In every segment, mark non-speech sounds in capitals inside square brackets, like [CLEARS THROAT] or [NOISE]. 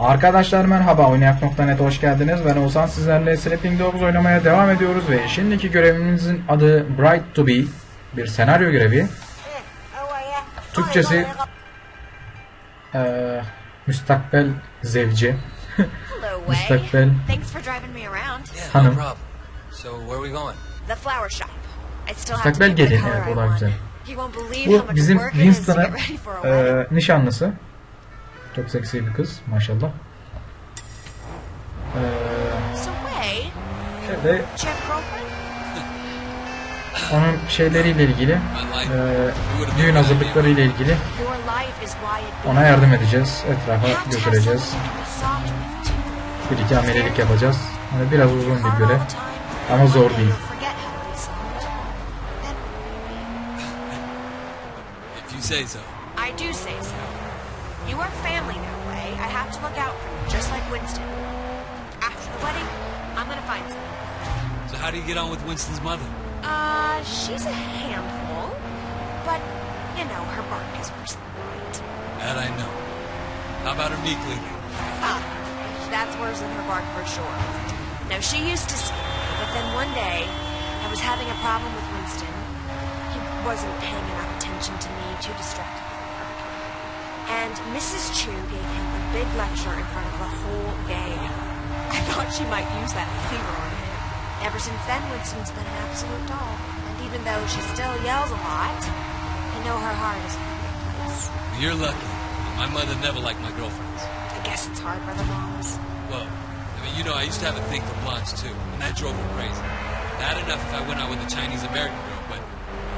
Arkadaşlar merhaba oynayak.net hoş geldiniz. Ben Oğuzhan sizlerle Sleeping Dogs oynamaya devam ediyoruz ve şimdiki görevimizin adı Bright to Be bir senaryo görevi. Türkçesi eee müstakbel zevci. [LAUGHS] Müstakbel Hanım. no problem. So where are we going? The flower shop. I still have to müstakbel gelin evet o da güzel. Bu bizim Winston'ın eee, nişanlısı. Çok seksi bir kız maşallah. Way, şöyle onun şeyleriyle ilgili, eee, düğün hazırlıkları ile ilgili ona yardım edeceğiz. Etrafa götüreceğiz. Bir iki amelelik yapacağız. Hani biraz uzun bir görev. Ama zor değil. say so. I do say so. You are family that way. I have to look out for you, just like Winston. After the wedding, I'm gonna find someone. So how do you get on with Winston's mother? Uh, she's a handful, but you know her bark is worse than bite. That I know. How about her meek leader? Ah, that's worse than her bark for sure. No, she used to scare me, but then one day I was having a problem with Winston. He wasn't paying enough attention to me, too distracted. And Mrs. Chu gave him a big lecture in front of the whole gang. [LAUGHS] I thought she might use that finger on him. Ever since then, Winston's been an absolute doll. And even though she still yells a lot, I know her heart is in a good place. You're lucky. My mother never liked my girlfriends. I guess it's hard for the moms. Well, I mean, you know, I used to have a thing for blondes too, and that drove her crazy. Bad enough if I went out with a Chinese American girl, but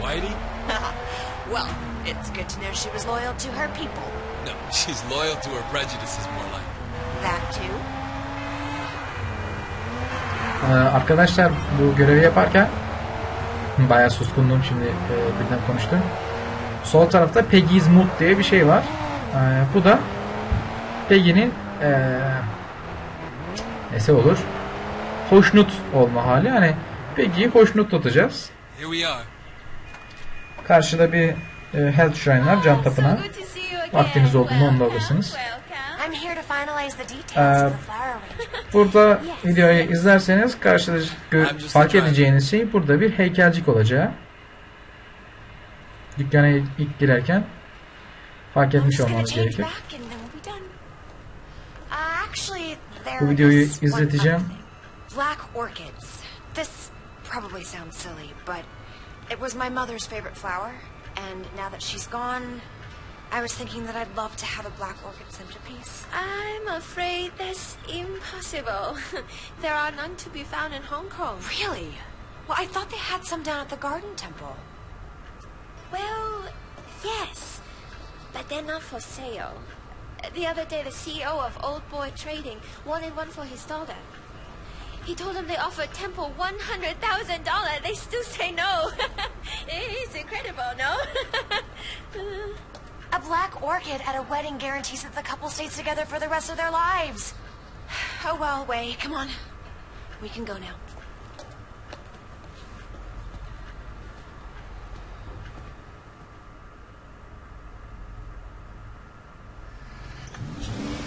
Whitey? [LAUGHS] well, it's good to know she was loyal to her people. No, she's loyal to her prejudices more like. That too. Ee, arkadaşlar bu görevi yaparken bayağı suskundum şimdi e, birden konuştum. Sol tarafta Peggy's Mood diye bir şey var. Ee, bu da Peggy'nin e, nesi olur? Hoşnut olma hali. Hani Peggy'yi hoşnut tutacağız. Here we are. Karşıda bir e, Health Shrine var, can tapınağı. Vaktiniz olduğunda onu da alırsınız. Arrangement. Burada videoyu izlerseniz karşıda fark edeceğiniz şey burada bir heykelcik olacağı. Dükkana ilk girerken fark etmiş olmanız gerekir. Uh, Bu videoyu izleteceğim. Black orchids. This probably sounds silly, but it was my mother's favorite flower, and now that she's gone, I was thinking that I'd love to have a black orchid centerpiece. I'm afraid that's impossible. [LAUGHS] there are none to be found in Hong Kong. Really? Well, I thought they had some down at the garden temple. Well, yes, but they're not for sale. The other day, the CEO of Old Boy Trading wanted one for his daughter. He told them they offered Temple one hundred thousand dollars. They still say no. [LAUGHS] it's incredible, no? [LAUGHS] A black orchid at a wedding guarantees that the couple stays together for the rest of their lives. [SIGHS] Oh well, Way, come on. We can go now.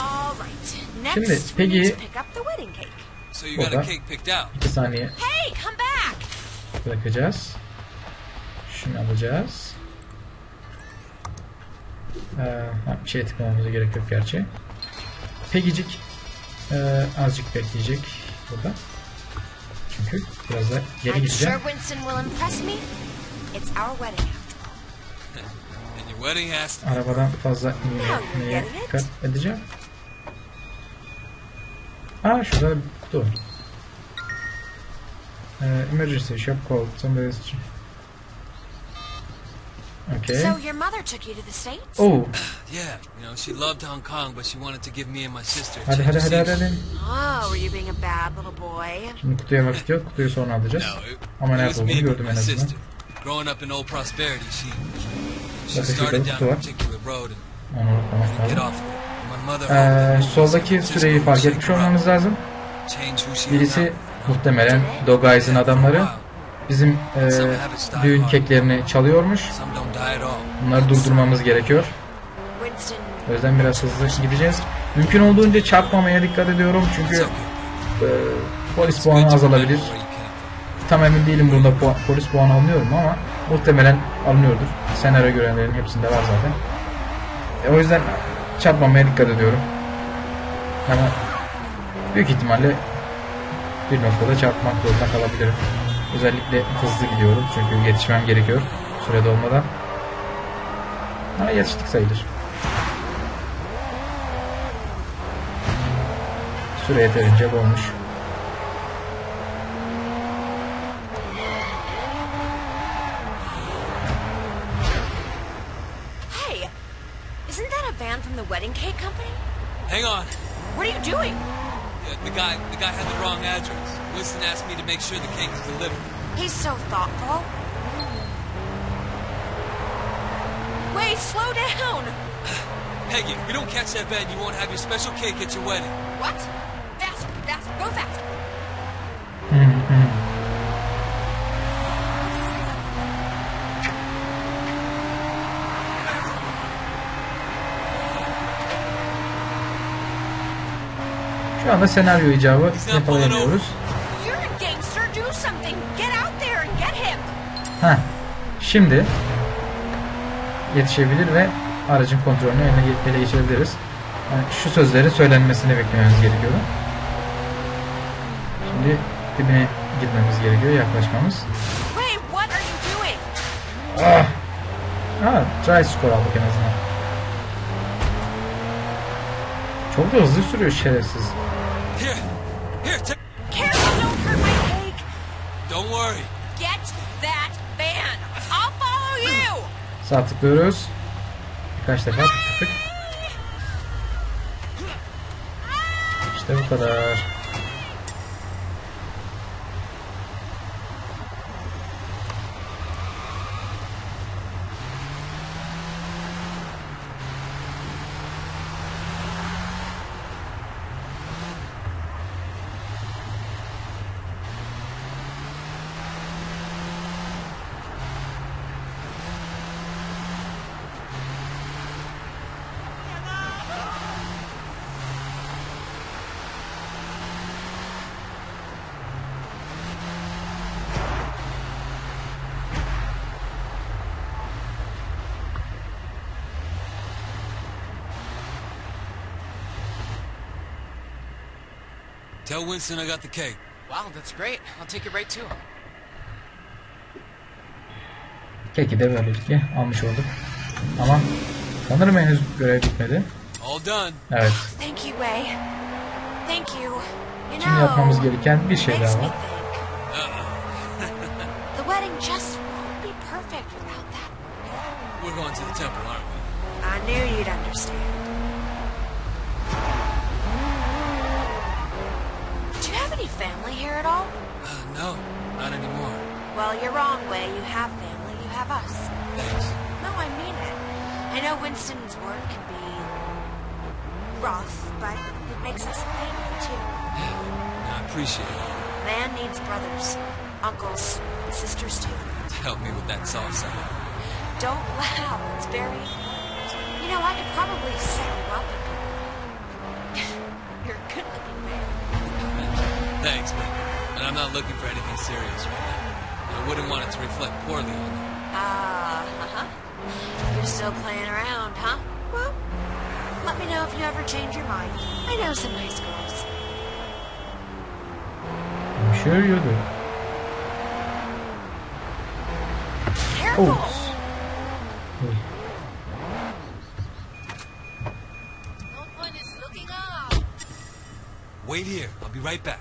All right. Next, Şimdi, we need peki- Burada. cake picked out. 2 saniye Hey, come back! bırakacağız. Şunu alacağız. Ee, bir şey tıklamamıza gerek yok gerçi. Pegicik e, azıcık bekleyecek burada. Çünkü biraz da geri I'm gideceğim. sure Winston will impress me. It's our wedding after all. [LAUGHS] And your wedding has to Arabadan fazla inmeye dikkat edeceğim. Aa şurada kutu var. Ee, emergency shop call. Somebody's... Okay. So your mother took you to the States? Oh, [SIGHS] Yeah, you know, she loved Hong Kong, but she wanted to give me and my sister a hadi hadi hadi hadi. Oh, were you being a bad little boy? Şimdi kutuya vakit yok. Kutuyu sonra alacağız. No, it, Ama me and gördüm en azından. Growing up in Old Prosperity, she she started down a particular road and get off. My mother Ee, soldaki süreyi fark etmiş up, lazım. Birisi muhtemelen Dog Eyes'in adamları bizim e, düğün keklerini çalıyormuş. Bunları durdurmamız gerekiyor. O yüzden biraz hızlı gideceğiz. Mümkün olduğunca çarpmamaya dikkat ediyorum çünkü e, polis puanı azalabilir. Tam emin değilim puan- polis puanı alınıyor ama muhtemelen alınıyordur. Senaryo görenlerin hepsinde var zaten. E, o yüzden çarpmamaya dikkat ediyorum. Ama büyük ihtimalle bir noktada çarpmak zorunda kalabilirim. Özellikle hızlı gidiyorum çünkü yetişmem gerekiyor sürede olmadan. Ama yetiştik sayılır. Süre yeterince dolmuş. Hey, isn't that a van from the wedding cake company? Hang on. What are you doing? Yeah, the guy, the guy had the wrong address. Winston asked me to make sure the cake is delivered. He's so thoughtful. Wait, slow down. [SIGHS] Peggy, if we don't catch that van, you won't have your special cake at your wedding. What? Faster, faster, go faster. Mm-hmm. Şu anda senaryo icabı him. Heh. Şimdi yetişebilir ve aracın kontrolünü eline, ele geçirebiliriz. Yani şu sözlerin söylenmesini beklememiz gerekiyor. Şimdi dibine gitmemiz gerekiyor, yaklaşmamız. Ah! Ha, try score aldık en azından. Çok da hızlı sürüyor şerefsiz. Worry. Get that van. I'll follow you. [CLEARS THROAT] Sağ tıklıyoruz. Birkaç defa tıkladık. İşte bu kadar. Tell Winston I got the cake. Wow, that's great. I'll take it right to him. Keki de böylelikle almış olduk. Ama sanırım henüz görev bitmedi. All done. Evet. Thank you, Way. Thank you. You Şimdi know, yapmamız gereken bir şey makes daha me var. think. [LAUGHS] the wedding just won't be perfect without that. We're going to the temple, aren't we? I knew you'd understand. Family here at all? Uh, no, not anymore. Well, you're wrong, Way. You have family. You have us. Thanks. No, I mean it. I know Winston's work can be rough, but it makes us family too. Yeah, I appreciate it. Man needs brothers, uncles, sisters too. Help me with that side. Don't laugh. It's very. You know, I could probably set you up. [LAUGHS] You're a good-looking man. Thanks, man. But I'm not looking for anything serious right now. And I wouldn't want it to reflect poorly on you. Ah, uh-huh. You're still playing around, huh? Well, let me know if you ever change your mind. I know some nice girls. I'm sure you do. Careful! Oops. Uy. No one is looking up. Wait here. I'll be right back.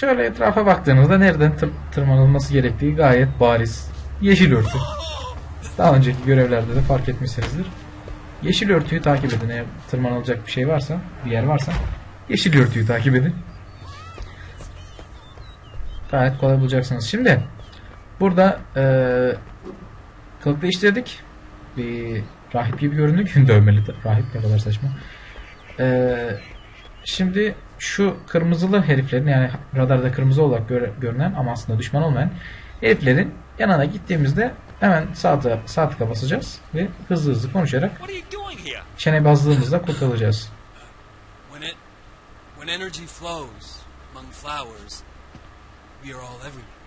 Şöyle etrafa baktığınızda nereden tır- tırmanılması gerektiği gayet bariz. Yeşil örtü. Daha önceki görevlerde de fark etmişsinizdir. Yeşil örtüyü takip edin. Eğer tırmanılacak bir şey varsa, bir yer varsa yeşil örtüyü takip edin. Gayet kolay bulacaksınız. Şimdi burada eee kılık değiştirdik. Bir rahip gibi göründük. [LAUGHS] Dövmeli rahip ne kadar saçma. Eee Şimdi şu kırmızılı heriflerin yani radarda kırmızı olarak göre- görünen ama aslında düşman olmayan heriflerin yanına gittiğimizde Hemen sağ, sağ tıka basacağız ve hızlı hızlı konuşarak here? çenebazlığımızla kurtulacağız. When it, when energy flows among flowers, we are all everywhere.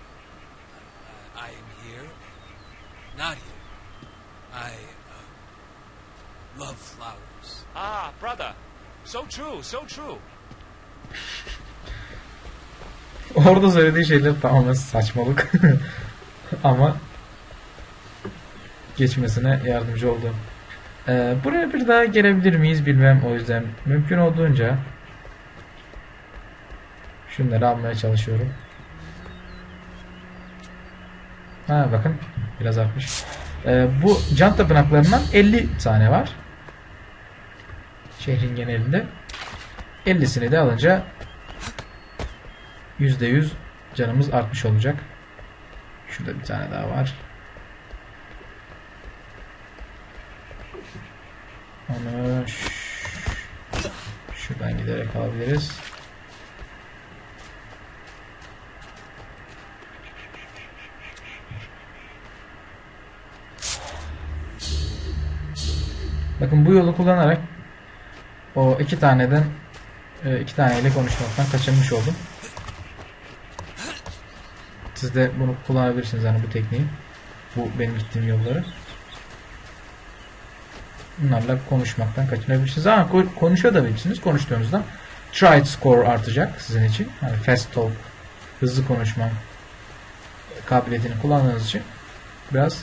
I am here, not here. I uh, love flowers. Ah, brother. So true, so true. [LAUGHS] Orada söylediği şeyler tamamen saçmalık. [LAUGHS] Ama geçmesine yardımcı oldu. Ee, buraya bir daha gelebilir miyiz bilmem o yüzden mümkün olduğunca şunları almaya çalışıyorum. Ha bakın biraz artmış. Ee, bu can tapınaklarından 50 tane var. Şehrin genelinde. 50'sini de alınca %100 canımız artmış olacak. Şurada bir tane daha var. Onu şuradan giderek alabiliriz. Bakın bu yolu kullanarak o iki taneden e, iki taneyle konuşmaktan kaçınmış oldum. Siz de bunu kullanabilirsiniz hani bu tekniği. Bu benim gittiğim yolları. Bunlarla konuşmaktan kaçınabilirsiniz. Ama ko- konuşuyor da bilirsiniz. Konuştuğunuzda tried score artacak sizin için. Yani fast talk, hızlı konuşma kabiliyetini kullandığınız için biraz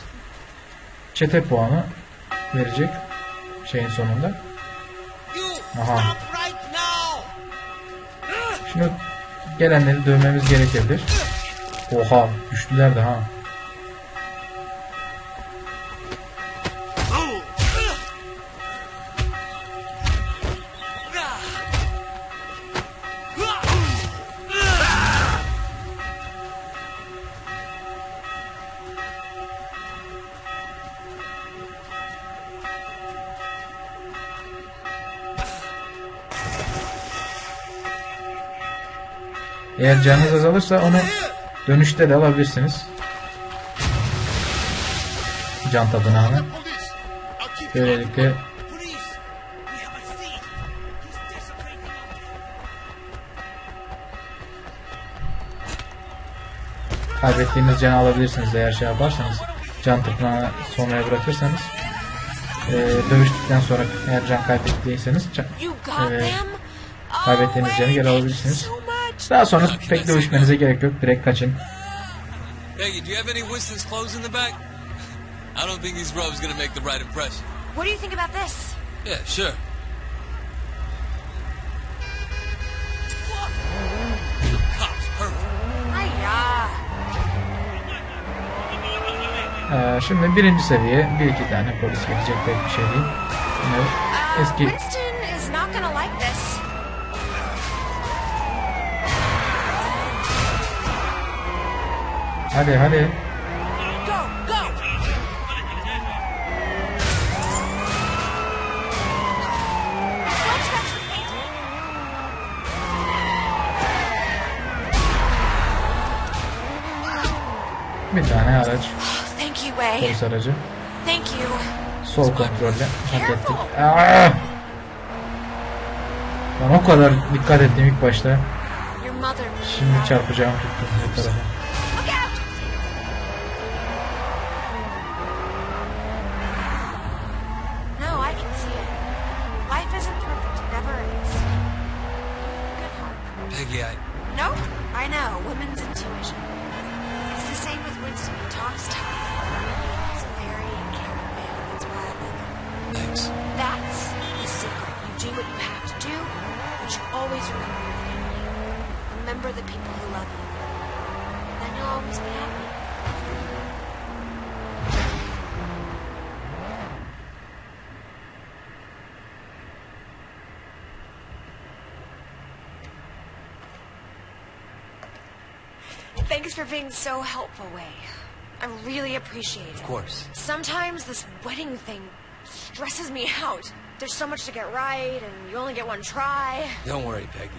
çete puanı verecek şeyin sonunda. Aha. Şunu gelenleri dövmemiz gerekebilir. Oha güçlüler de ha. Eğer canınız azalırsa onu dönüşte de alabilirsiniz. Can tapınağını. Böylelikle kaybettiğiniz canı alabilirsiniz eğer şey yaparsanız. Can tapınağını sonraya bırakırsanız. Ee, dövüştükten sonra eğer can kaybettiyseniz can-? Oh, kaybettiğiniz canı geri alabilirsiniz. Daha sonra pek dövüşmenize gerek yok. Direkt kaçın. Peggy, do you have any Winston's clothes in the back? I don't think these robes gonna make the right impression. What do you think about this? Yeah, sure. Cops, perfect. Ee, şimdi birinci seviye bir iki tane polis gelecek pek bir şey değil. Yine Uh, eski hadi hadi bir tane araç Thank you, Way. polis aracı Thank you. sol kontrolle hak ettik. Aa! Ben o kadar dikkat ettim ilk başta. Şimdi çarpacağım tuttum bu tarafa. Peggy, I. No, I know. Women's intuition. It's the same with Winston. He talks tough. He's a very caring man. That's why I love him. Thanks. That's the secret. You do what you have to do, but you always remember your family. Remember the people who love you. Then you'll always be happy. Thanks for being so helpful, Way. I really appreciate it. Of course. Sometimes this wedding thing stresses me out. There's so much to get right, and you only get one try. Don't worry, Peggy.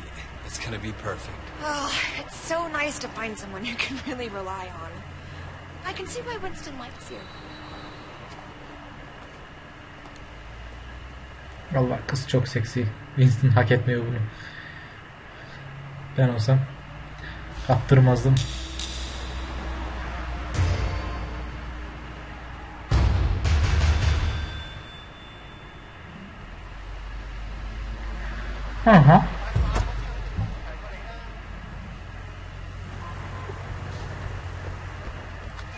It's gonna be perfect. Oh, it's so nice to find someone you can [LAUGHS] really rely on. I can see why Winston likes you. Allah kız çok seksi. Winston hak etmiyor bunu. Ben olsam kaptırmazdım. Hı hı.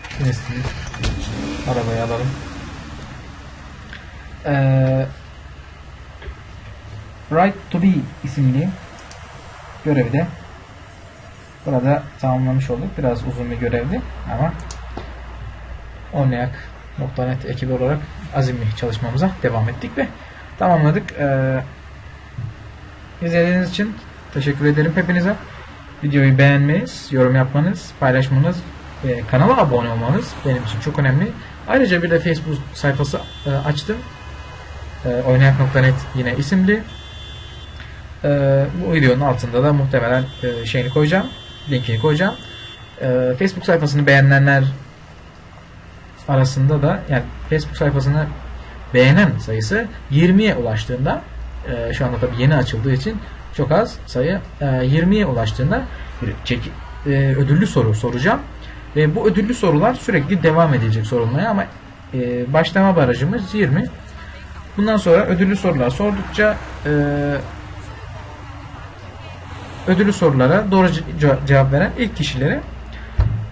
Winston'ı arabaya alalım. Ee, Right to be isimli görevi de burada tamamlamış olduk. Biraz uzun bir görevdi ama Oynayak.net ekibi olarak azimli çalışmamıza devam ettik ve tamamladık. Ee, izlediğiniz için teşekkür ederim hepinize. Videoyu beğenmeniz, yorum yapmanız, paylaşmanız ve kanala abone olmanız benim için çok önemli. Ayrıca bir de Facebook sayfası e, açtım. E, oynayak.net yine isimli. Ee, bu videonun altında da muhtemelen e, şeyini koyacağım. Linkini koyacağım. Facebook sayfasını beğenenler arasında da yani Facebook sayfasını beğenen sayısı 20'ye ulaştığında e, şu anda tabii yeni açıldığı için çok az sayı e, 20'ye ulaştığında bir çek, e, ödüllü soru soracağım. Ve bu ödüllü sorular sürekli devam edecek sorulmaya ama e, başlama barajımız 20. Bundan sonra ödüllü sorular sordukça e, ödüllü sorulara doğru ce- cevap veren ilk kişileri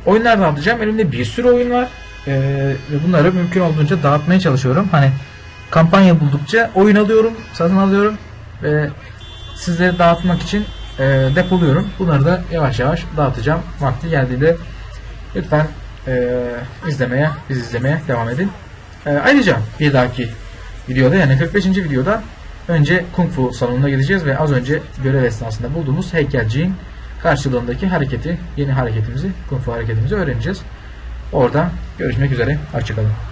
oyunlar dağıtacağım. Elimde bir sürü oyun var. Ve bunları mümkün olduğunca dağıtmaya çalışıyorum. Hani kampanya buldukça oyun alıyorum, satın alıyorum ve sizlere dağıtmak için e, depoluyorum. Bunları da yavaş yavaş dağıtacağım. Vakti geldiğinde lütfen e, izlemeye, biz izlemeye devam edin. E, ayrıca bir dahaki videoda yani 45. videoda önce Kung Fu salonuna gideceğiz ve az önce görev esnasında bulduğumuz heykelciğin karşılığındaki hareketi, yeni hareketimizi, Kung Fu hareketimizi öğreneceğiz. Orada görüşmek üzere. Hoşçakalın.